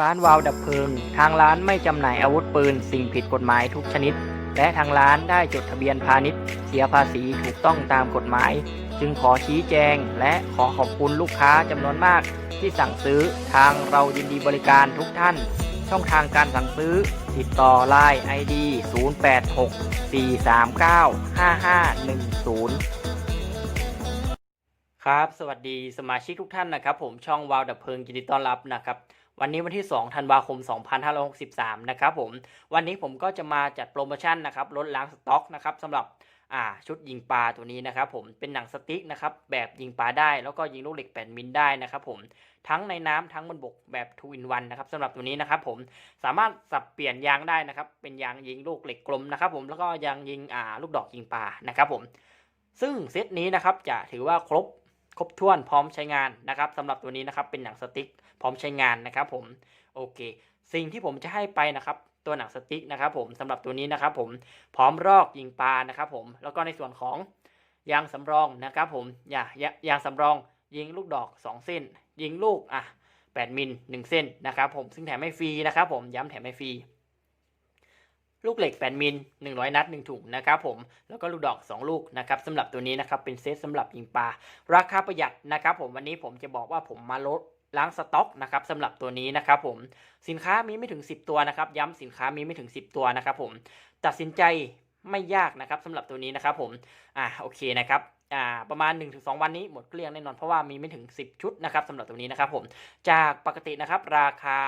ร้านวาวดับเพลิง ทางร้านไม่จำหน่ายอาวุธปืน สิ่งผิดกฎหมายทุกชนิด และทางร้านได้จดทะเบียนพาณิชย์ เสียภาษีถูกต้องตามกฎหมาย จึงขอชี้แจง และขอขอบคุณลูกค้าจำนวนมาก ที่สั่งซื้อทางเรายินดีบริการทุกท่าน ช่องทางการสั่งซื้อ ติดต่อ Line ID 0864395510ครับ สวัสดีสมาชิกทุกท่านนะครับ ผมช่องวาวดับเพลิงยินดีต้อนรับนะครับ วันนี้วันที่ 2 ธันวาคม 2563 นะครับผม วันนี้ผมก็จะมาจัดโปรโมชั่นนะครับลดล้างสต็อกนะครับสำหรับอ่าชุดยิงปลาตัวนี้นะครับผมเป็นหนังสติ๊กนะครับแบบยิงปลาได้แล้วก็ยิงลูกเหล็ก8มิลได้นะครับผมทั้งในน้ำทั้งบนบกแบบ2 in 1นะครับสำหรับตัวนี้นะครับผมสามารถสับเปลี่ยนยางได้นะครับเป็นยางยิงลูกเหล็กกลมนะครับผมแล้วก็ยางยิงอ่าลูกดอกยิงปลานะครับผมซึ่งเซตนี้นะครับจะถือว่าครบ ครบถ้วนพร้อมใช้งานนะครับสำหรับตัวนี้นะครับเป็นหนังสติ๊กพร้อมใช้งานนะครับผมโอเค สิ่งที่ผมจะให้ไปนะครับตัวหนังสติ๊กนะครับผมสำหรับตัวนี้นะครับผมพร้อมรอกยิงปลานะครับผมแล้วก็ในส่วนของยางสำรองนะครับผมอย่ายายางสำรองยิงลูกดอก 2 เส้น ยิงลูกอะ8มิล1เส้นนะครับผมซึ่งแถมไม่ฟรีนะครับผมย้ำแถมไม่ฟรี ลูกเหล็ก8มิล100 นัด 1 ถุงนะครับผม แล้วก็ลูกดอก 2 ลูกนะครับสำหรับตัวนี้นะครับเป็นเซตสำหรับยิงปลา ราคาประหยัดนะครับผมวันนี้ผมจะบอกว่าผมมาลดล้างสต็อกนะครับสำหรับตัวนี้นะครับผมสินค้ามีไม่ถึง 10 ตัวนะครับ ย้ำสินค้ามีไม่ถึง 10 ตัวนะครับผมตัดสินใจไม่ยากนะครับสำหรับตัวนี้นะครับผมอ่าโอเคนะครับอ่าประมาณ 1-2 วันนี้หมดเกลี้ยงแน่นอนเพราะว่ามีไม่ถึง 10 ชุดนะครับสำหรับตัวนี้นะครับผมจากปกตินะครับราคา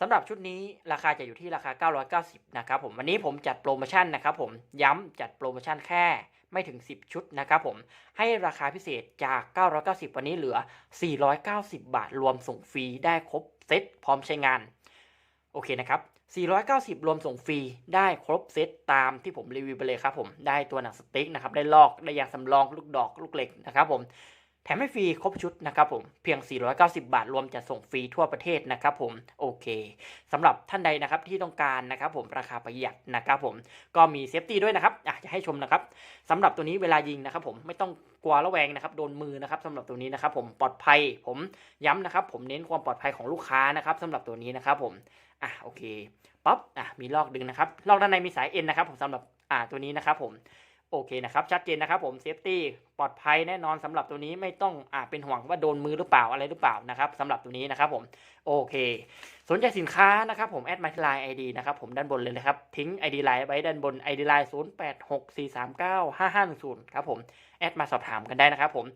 สำหรับชุดนี้ราคาจะอยู่ที่ราคา 990 นะครับผมวันนี้ผมจัดโปรโมชั่นนะครับผมย้ำจัดโปรโมชั่นแค่ไม่ถึง 10 ชุดนะครับผมให้ราคาพิเศษจาก 990 วันนี้เหลือ 490 บาท รวมส่งฟรีได้ครบเซตพร้อมใช้งาน โอเคนะครับ 490 รวมส่งฟรีได้ครบเซตตามที่ผมรีวิวไปเลยครับผมได้ตัวหนังสติ๊กนะครับได้ลอกได้ยางสำรองลูกดอกลูกเหล็กนะครับผม แถมให้ฟรีครบชุดนะครับผมเพียง 490 บาทรวมจะส่งฟรีทั่วประเทศนะครับผมโอเคสำหรับท่านใดนะครับที่ต้องการนะครับผมราคาประหยัดนะครับผมก็มีเซฟตี้ด้วยนะครับอะจะให้ชมนะครับสำหรับตัวนี้เวลายิงนะครับผมไม่ต้องกลัวระแวงนะครับโดนมือนะครับสำหรับตัวนี้นะครับผมปลอดภัยผมย้ำนะครับ ผมเน้นความปลอดภัยของลูกค้านะครับสำหรับตัวนี้นะครับผมอะโอเคปั๊บอะมีลอกดึงนะครับลอกด้านในมีสายเอ็นนะครับผมสำหรับอ่าตัวนี้นะครับผม โอเคนะครับ ชัดเจนนะครับผมเซฟตี้ปลอดภัยแน่นอนสำหรับตัวนี้ไม่ต้องอ่าเป็นห่วงว่าโดนมือหรือเปล่าอะไรหรือเปล่านะครับสำหรับตัวนี้นะครับผมโอเค สนใจสินค้านะครับผมแอดมาที่ไลน์ไอดีนะครับผมด้านบนเลยนะครับทิ้ง ID ไลน์ไว้ด้านบน ID ไลน์0 8 6 4 3 9 5 5 1 0ครับผมแอดมาสอบถามกันได้นะครับผม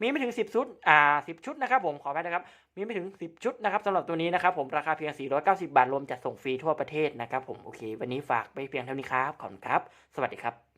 มีไม่ถึง 10 ชุด อ่า 10 ชุดนะครับผมขอไปนะครับ มีไม่ถึง 10 ชุดนะครับสำหรับตัวนี้นะครับผมราคาเพียง 490 บาท รวมจัดส่งฟรีทั่วประเทศนะครับผม โอเค วันนี้ฝากไปเพียงเท่านี้ครับ ขอบคุณครับ สวัสดีครับ